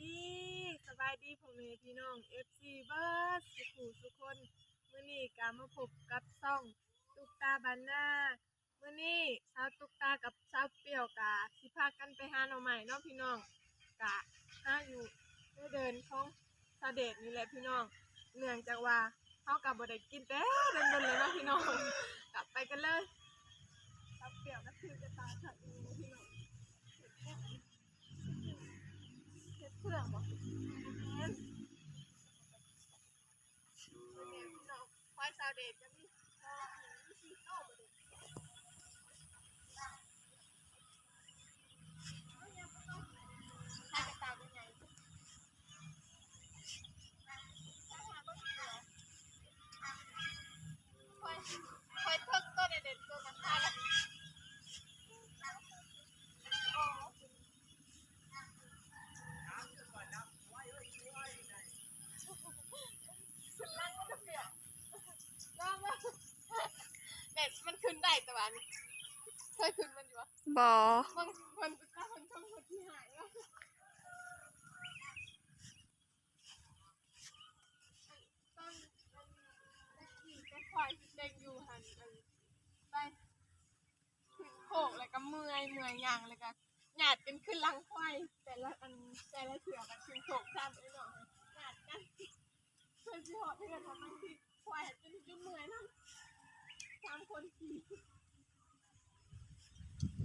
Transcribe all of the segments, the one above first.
ดีสบายดีพ่อแม่พี่น้อง FC เบิร์ดสุขุสุคนมื้อนี้ก็มาพบกับซ่องตุกตาบันนามื้อนี้สาวตุกตากับสาวเปียวกะสิพากันไปหาหน่อใหม่เนาะพี่น้องกะหาอยู่ได้เดินของสาเดชนี่แหละพี่น้องเนื่องจากว่าเฮากับบ่ได้กินแต่เดินๆเลยเนาะพี่น้องกลับไปกันเลยสาวเปียวก็คือจะตาขัดอยู่นพี่น้องเอง บ่ แต่ว่านี่เคยขึ้นมันอยู่วะบอมันมันก็มันช่องคนที่หายแล้วต้นมันตะกี้ก็ควายเด้งอยู่หันอันไปขึ้นโขกแล้วก็เมื่อยเมื่อยย่างแล้วก็หยาดกันขึ้นหลังควายแต่ละอันแต่ละเถื่อกันขึ้นโขกซ้ำไอ้หน่อยหยาดกันเพื่อนที่หอบเพื่อนทำมันที่ควายจนจนเหนื่อยนะ สามคนขี่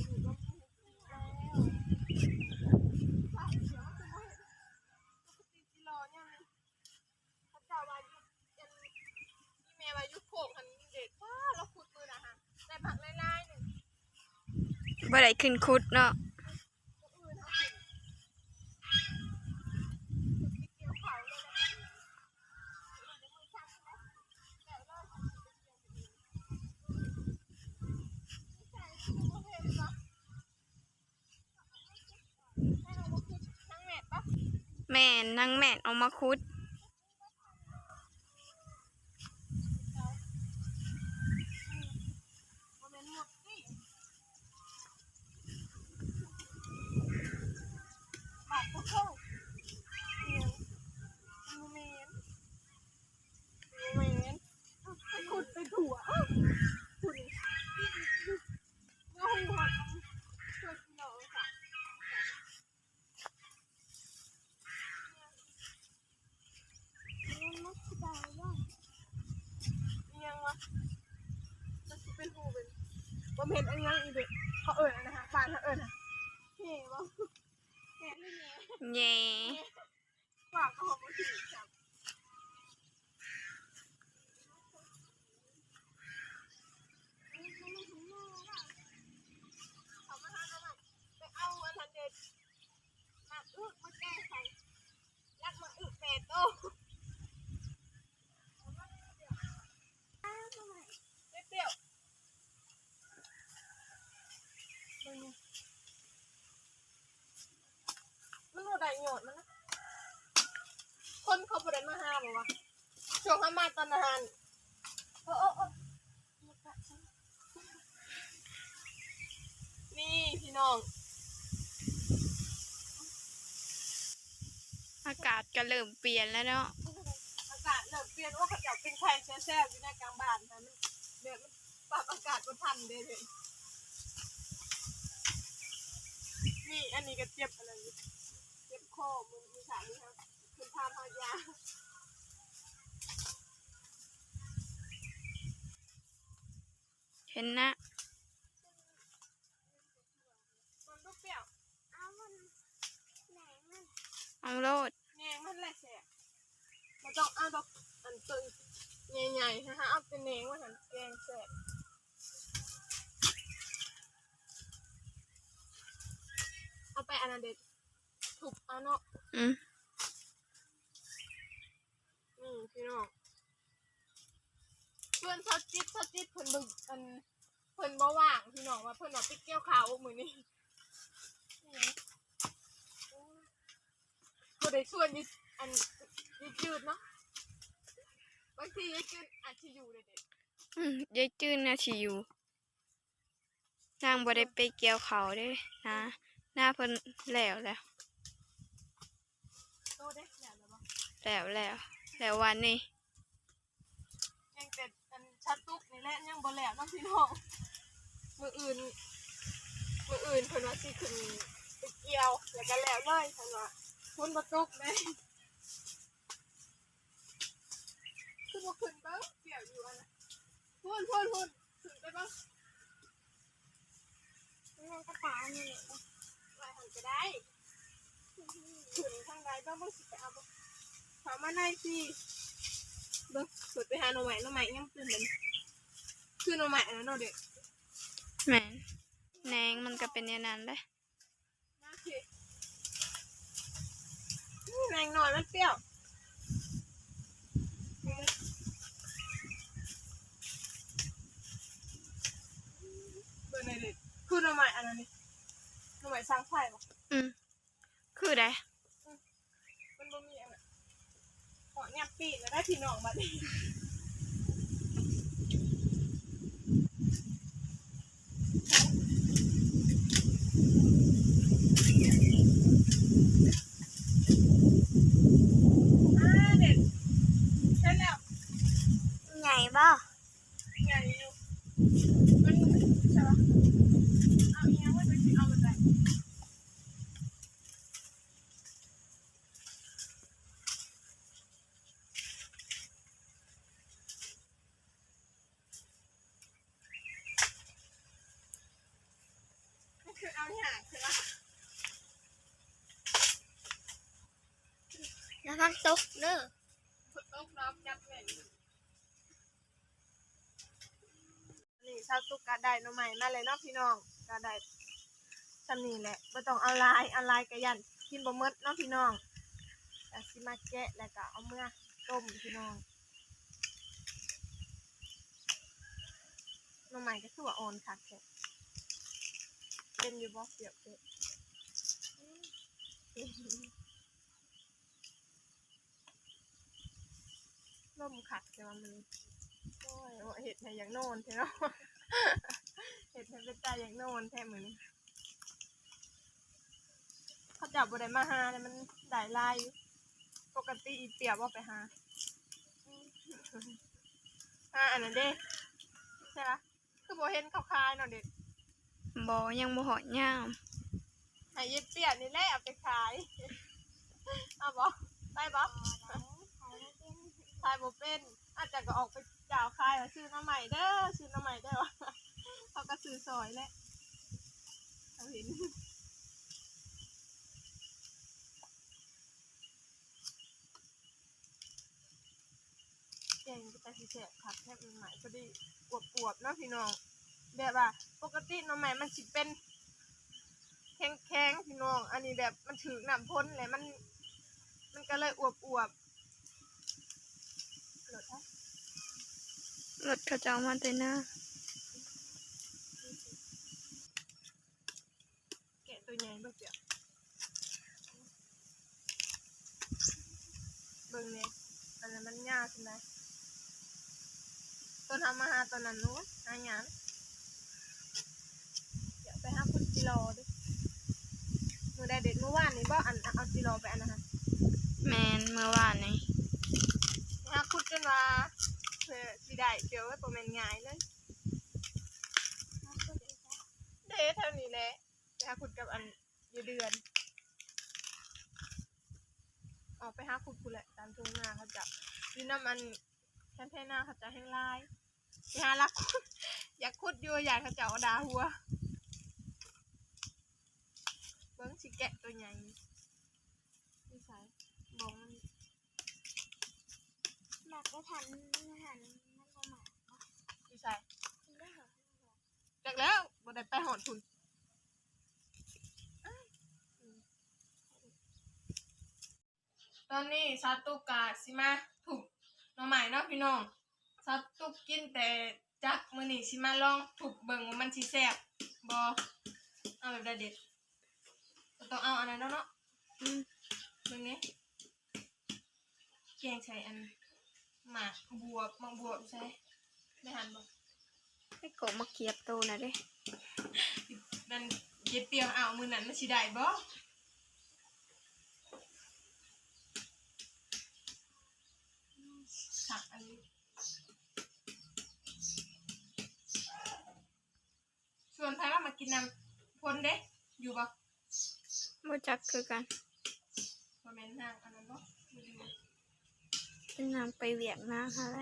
อยู่ก็พูดแล้วสาะ แม่นนางแม่นเอามาคุด มันเป็นหมดสิบาดก็เข้าเนี่ยมันเมนมันเมนไปขุดไปถั่วอ้าวขุดเงาหัวช่วยพี่น้องค่ะมันมักจะได้ว่าเอียงวะ มันสิเป็นหูเป็นบ่ เห็นอันยังอีเด็กเขาเอิญนะคะบ้านเขาเอิญนะเฮ้บ่แม่นี่แม่แย่ ฝากเขามาถึงจับเขามาหาเขาใหม่ไปเอาอันทันเด็ดมาอึกมาแก้ใส่ยักมาอึกแปดโตไม่เปรี้ยว มันบ่ได้โยดมันนะคนเขาบ่ได้มาห้ามหรอวะช่วงห้ามาตอนอาหารโอ้โอ้โอ้นี่พี่น้อง อากาศก็เริ่มเปลี่ยนแล้วเนาะอากาศเริ่มเปลี่ยนว่าเขาจะเป็นไข่แซ่บๆอยู่ในกลางบ้านนะมันเดี๋ยวมันปรับอากาศก็ทันเด้เลยนี่อันนี้ก็เจ็บอะไรอยู่ เจ็บคอมือมือขานี่ครับคือทานทายาเห็นนะมันก็เปรี้ยวเอามันแหนงมันเอาโลดแหนงมันแหละแสบเราต้องเอาดอกอันตึงใหญ่ๆนะคะเอาเป็นแหนงว่าหันแกงแสบเอาไปอันเด็ด ถูกเอาเนาะอืมนี่พี่น้องเพื่อนเขาจิตเขาจิตเพิ่นเบึงอันเพิ่นบ่ว่างพี่น้องว่าเพิ่นเอาไปเกี่ยวข้าวมื้อนี้นี่บ่ได้ชวนยืดอันยืดยืดเนาะบางทียืดยืดอาจจะอยู่เด็ดอืมยายจื้นนะสิอยู่นางบ่ได้ไปเกี่ยวเขาวเด้นะ หน้าเพิ่นแล้วแล้ว ๆ ด้แล้ว แล้วแล้วแล้ววันนี้ยังแต่อันชัดตุกนี่แหละยังบ่แล้วน้องพี่น้องมืออื่นมืออื่นเพิ่นว่าสิขึ้นไปเกี่ยวแล้วก็แล้วเลยเพิ่นว่าฝนบ่ตกเด้คือบ่ขึ้นเบิ่งเกี่ยวอยู่อันน่ะพุ่นพุ่นพุ่นขึ้นไปเบิ่งนั่นก็ตามนี่ไว้หันก็ได้ขึ้นทางใดบ้างบ่สิไปเอาบ่ ข้ามาในสิเบิ่งเปิดไปหาหน่อไม้หน่อไม้ยังตื่นเลยคือหน่อไม้อันนั้นเนาะเด็กแม่นแหนงมันก็เป็นอย่างนั้นแหละมาสิอื้อแรงหน่อยมันเปรี้ยวเบิ่งในอยดิคือหน่อไม้อันนั้นนี่หน่อไม้สร้างไผ่บ่อืมคือได้ มันบ่มีอันน่ะ เนี่ยปีนแล้วได้พี่น้องมาดนี้อ่าเด็ดใช่แล้ว ใหญ่บ่ ใหญ่อยู่มันใช่ปะเอาอีกอย่างว่าจะสิเอาไปไหน นี่คือเอาที่ห่างใช่ปะแล้วมันตกเด้อฝึกต้องน้ำยับแม่นนี่ชาวตุกกะได้น้องใหม่มาเลยเนาะพี่น้องกะได้สำนีแหละไม่ต้องเอาลายเอาลายกระยันกินบ่หมดเนาะพี่น้องแต่สิมาแกะแล้วก็เอาเมื่อต้มพี่น้องน้องใหม่ก็คือว่าอ่อนคักแท้ เป็นอยู่บ่เปียกเด้ล่มขัดแต่ว่ามันโอ้ยเห็ดให้อย่างโน่นใช่เนาะเห็ดให้เป็นตาอย่างโน่นแท้เหมือนเขาจับบได้มาหาเนี่ยมันได้ลายอยู่ปกติอีเปียบว่าไปหาอ่าอันนั้นเด้ใช่ปะคือโบเห็นเขาคายเนาะเด็ก บ่ยังบ่หอดยามให้ยีเปียบนี่แหละเอาไปขาย เอาบ่ได้บ่ขายบ่เป็น อาจจะก็ออกไปจ่าวขายว่าซื้อน้ำใหม่เด้อ ซื้อน้ำใหม่เด้อเขาก็ซื้อซอยแหละเขาเห็นเก่งแต่สิแสบขับแทบมันใหม่พอดีอวบๆเนาะพี่น้อง แบบว่า ปกติน้ำใหม่มันสิเป็น แข็งๆพี่น้อง อันนี้แบบมันถือน้ำพ้นเลยมัน มันก็เลยอวบๆโหลดให้รถเขาจะเอามาแต่หน้าแกะตัวใหญ่เบิ่งเดี๋ยวเบิ่งเนี่ยอันนั้นมันยากใช่ไหมตัวทำมาหาตัวนั้นนู้นหาหยางเดี๋ยว ไปหาคุณจิโร่ดิมือได้เด็ดเมื่อวานนี้บ่อันเอาจิโร่ไปอันนะฮะแมนเมื่อวานนี้หาคุดจนว่าเพื่อสิได้เดี๋ยวไว้ประมาณง่ายเลยเด้เท่านี้แหละไปหาคุดกับอันอยู่เดือน ออกไปหาขุดกูแหละตามทุ่งนาเขาจะอยู่น้ำมันแค่แท่หน้าเขาจะแห้งลายไปหาลักขุดอยากขุดอยู่อยากเขาจะเอาดาหัว เบิ้งสิแกะตัวใหญ่นี่ใส่บองมันหมักก็ทันหันมันก็หมักนี่ใส่ได้เหรอจากแล้วบ่ได้ไปหอดทุนตอนนี้ซาตุกาสิมาถูกหน้องใหม่เนาะพี่น้องซาตุกกินแต่จักมื้อนี้สิมาลองถูกเบิ่งว่ามันสิแซ่บบ่เอาแบบใดเด็ดก็ ต้องเอาอันนั้นเนาะเนาะอืมเงนี้แกงใช้อันหมากบวบหมากบวบใช่ได้หันบ่ให้โกะมาเกียบโตนะเด้นั่นเย็บเปียงเอามือนั้นมาชิได้บอสักอันนี้วนไครว่ามากินน้ำพ่นเด้อยู่บ่ บ่จักคือกันบ่แม่นนางอันนั้นบ่บ่อยู่เป็นนางไปเวียกนาอะไร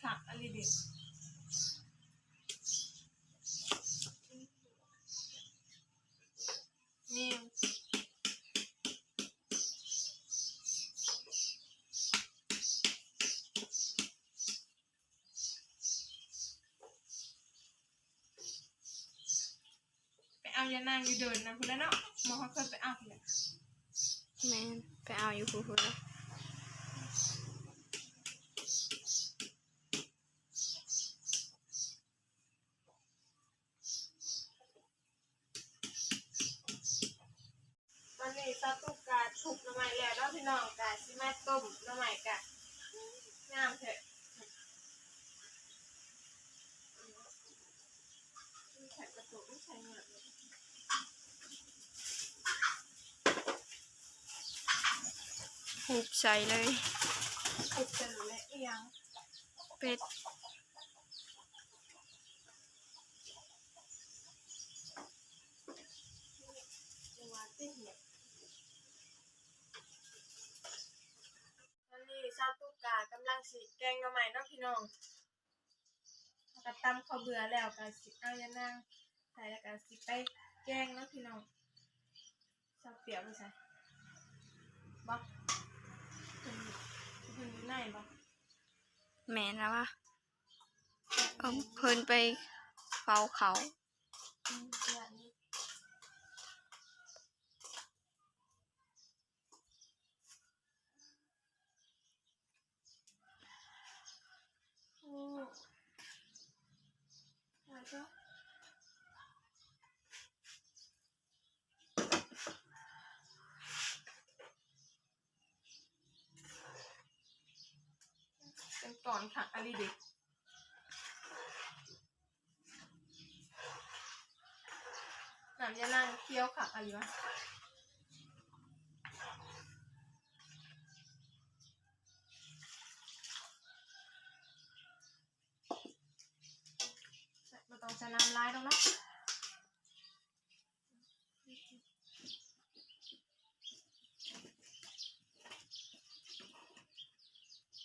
ขักอะไรเด็กนี่ไป เอายานางอยู่เดินนะคุณแล้วเนาะหมอเขาเคยไปเอาคุณแล้วแม่นไปเอาอยู่พูพูเลยตอนนี้ซาตุกกาถูกน้ำใหม่แล้วเนาะพี่น้องกาสิมาต้มน้ำใหม่กะงามเถอะใส่กระตุกไม่ใช่เงิน หูบใส่เลยถูกจะรู้และเอียงเป็ดจังหวะที่เหี่ยตอนนี้ซาตุกากำลังสิแกงน้ำใหม่เนาะพี่น้องกระตำข้าวเบื่อแล้วกะสิเอายานางใส่แล้วกะสิไปแกงเนาะพี่น้องชอบเปรี้ยวไปใส่บอกเพิ่นเพิ่น อยู่ไหนบอกแม่นแล้ววะเอาเพิ่นไปเฝ้าเขาอืมเดี๋ยวนี้โอ้อะไรก็ ก่อนค่ะอาลีเด็กน้ำยานั่งเคี้ยวค่ะอาลีวะต้องใช้น้ำลายตรงนั้น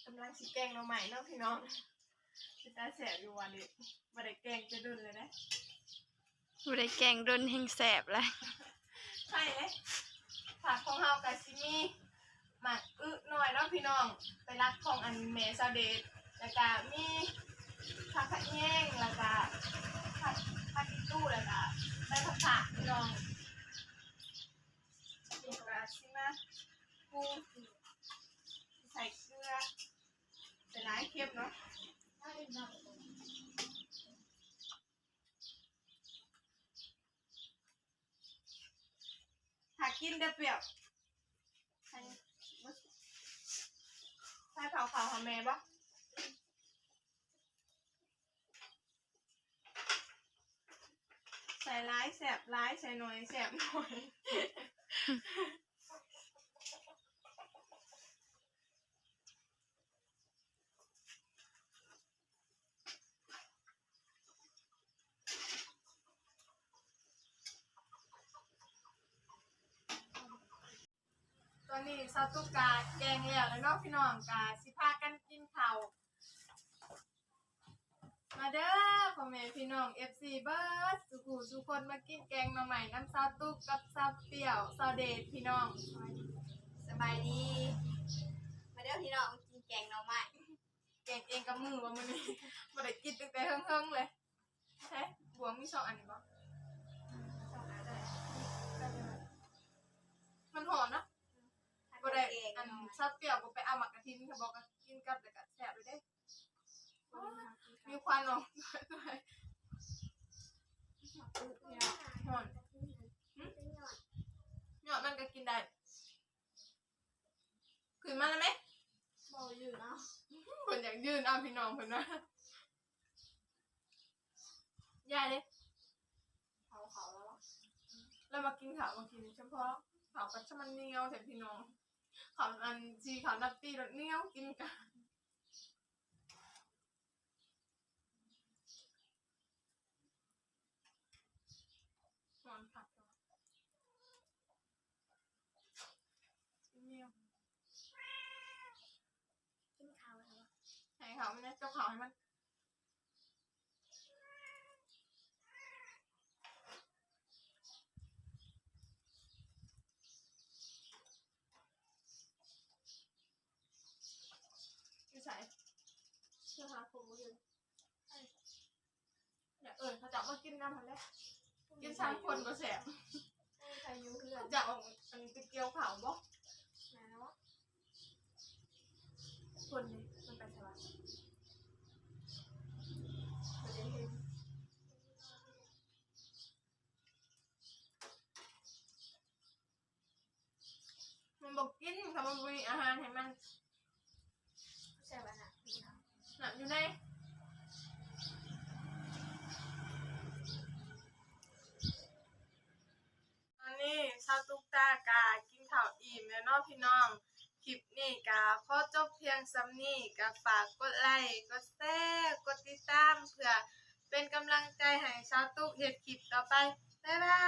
กำลั งสิแกงเราใหม่เนาะพี่น้องจะตาแสบอยู่วันนี้มาได้แกงจะดุนเลยนะบ่ได้แกงดนแห่งแสบเลยใช่เลยผักของเฮากับซิมีหมักอึหน่อยเนาะพี่น้อง ไปรักของอันเมซาเดตแล้วก็มีผักขะแยงแล้วก็ผักผักอีตู้แล้วก็ใบผักขาพี่น้องเดี๋ยวก็ซิมาปูใส่เกลือ ใส่ร้ายเค็มเนาะถ้ากินเด้อเปรี้ยวใส่ใส่เผาเผาหาแม่บ่ใส่ร้ายแสบร้ายใส่หน่อยแสบหน่อย ตอนนี้ซาตุกาแกงแล้วแล้วเนาะพี่น้องกาสิพากันกินข้าวมาเด้อพ่อแม่พี่น้อง FC เบิร์ดสุกูสุคนมากินแกงมาใหม่น้ำซาตุกกับซาเปียวซาเดทพี่น้องสบายดี มาเด้อพี่น้องกินแกงหน่อไม้แกงเองกับมือว่ามันนี่บ่ได้กินตั้งแต่เฮิงๆเลยใช่บวงมีสองอัน เปรี้ยวบ่ไปเอาหมักกะทินเขาบอกว่ากินกับแต่ก็แซ่บเลยเด้มีควันออกด้วยหอนหยอดมันก็กินได้ขึ้นมาแล้วไหมบอกอยู่เนาะเพิ่นอยากยืนเอาพี่น้องเพิ่นว่ายายเด้เขาเขาแล้วแล้วมากินข้าวมากินเฉพาะข้าวกับชะมันเหนียวแต่พี่น้อง ขำอันชีขำนับตีรถเนี้ยกินกันหอนผัดเนี้ยกินข้าวแล้วให้เขาไม่ได้เจ้าขาให้มัน เชื่อหาผมอยู่เนี่ยเออเขาจะเอามากินน้ำมันแล้วกินสามคนก็แสบใครอยู่เพื่อนจะเอาอันไปเกี่ยวเขาบ่นะเนาะคนนี้มันไปสบายประเด็นเห็นมันบอกกินค่ะมันมีอาหารให้มัน ใช่ป่ะนะพี่น้อง หนักอยู่ในอันนี้ชาวตุ๊กตากากินข้าวอิ่มแล้วเนาะพี่น้อง คลิปนี้กาขอจบเพียงซ้ำนี้กาฝากกดไลค์กดแชร์กดติดตามเพื่อเป็นกำลังใจให้ชาวตุ๊กเฮ็ดคลิปต่อไป บ๊ายบาย